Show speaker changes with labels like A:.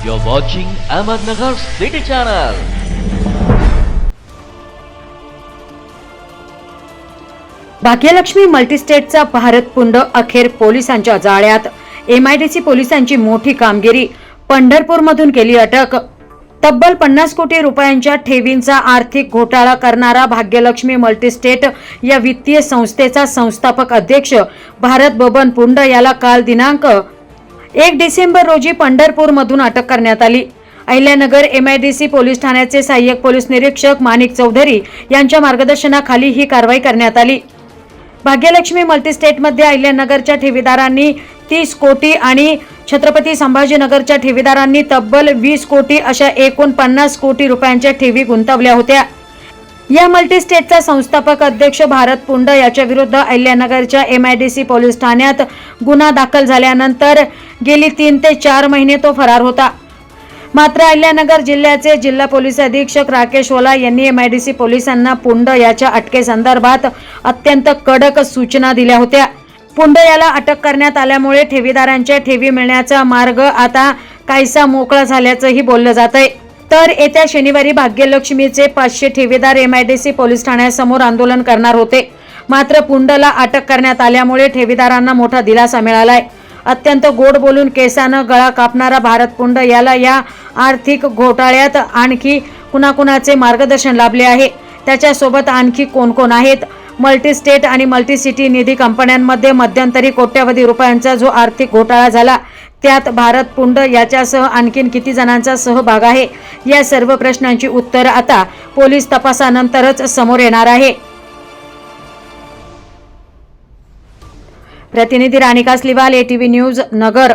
A: You're watching Ahmednagar City Channel.
B: Bhagyalakshmi मल्टीस्टेटचा Bharat Pund अखेर पोलिसांच्या जाळ्यात एमआयडीसी पोलिसांची मोठी कामगिरी पंढरपूरमधून केली अटक तब्बल पन्नास कोटी रुपयांच्या ठेवींचा आर्थिक घोटाळा करणारा भाग्यलक्ष्मी मल्टीस्टेट या वित्तीय संस्थेचा संस्थापक अध्यक्ष भारत बबन पुंड याला काल दिनांक एक डिसेंबर रोजी पंढरपूरमधून अटक करण्यात आली. Ahilyanagar M I D C police ठाण्याचे सहाय्यक पोलीस निरीक्षक माणिक चौधरी यांच्या मार्गदर्शनाखाली ही कारवाई करण्यात आली. भाग्यलक्ष्मी मल्टीस्टेटमध्ये अहिल्यानगरच्या ठेवीदारांनी तीस कोटी आणि छत्रपती संभाजीनगरच्या ठेवीदारांनी तब्बल वीस कोटी अशा एकूण पन्नास कोटी रुपयांच्या ठेवी गुंतवल्या होत्या. या मल्टीस्टेटचा संस्थापक अध्यक्ष भारत पुंड याच्या विरुद्ध डी सी पोलीस ठाण्यात गुन्हा दाखल झाल्यानंतर गेली तीन ते चार महिने तो फरार होता. मात्र अहिल्यानगर जिल्ह्याचे जिल्हा पोलीस अधीक्षक राकेश ओला यांनी एम आय डी सी पोलिसांना पुंड याच्या अटकेसंदर्भात अत्यंत कडक सूचना दिल्या होत्या. पुंड याला अटक करण्यात आल्यामुळे ठेवीदारांच्या ठेवी मिळण्याचा मार्ग आता काहीसा मोकळा झाल्याचंही बोललं जात आहे तर येत्या शनिवारी भाग्यलक्ष्मीचे पाचशे ठेवीदार एमआयडीसी पोलीस ठाण्यासमोर आंदोलन करणार होते. मात्र पुंडला अटक करण्यात आल्यामुळे ठेवीदारांना मोठा दिलासा मिळालाय. अत्यंत गोड बोलून केसानं गळा कापणारा भारत पुंड याला या आर्थिक घोटाळ्यात आणखी कुणाकुणाचे मार्गदर्शन लाभले आहे. त्याच्यासोबत आणखी कोण कोण आहेत? मल्टीस्टेट आणि मल्टीसिटी निधी कंपन्यांमध्ये मध्यंतरी कोट्यवधी रुपयांचा जो आर्थिक घोटाळा झाला त्यात भारत पुंड याच्यासह आणखीन किती जणांचा सहभाग आहे? या सर्व प्रश्नांची उत्तरं आता पोलीस तपासानंतरच समोर येणार आहे. प्रतिनिधी राणिका स्लिवाल एटीव्ही न्यूज नगर.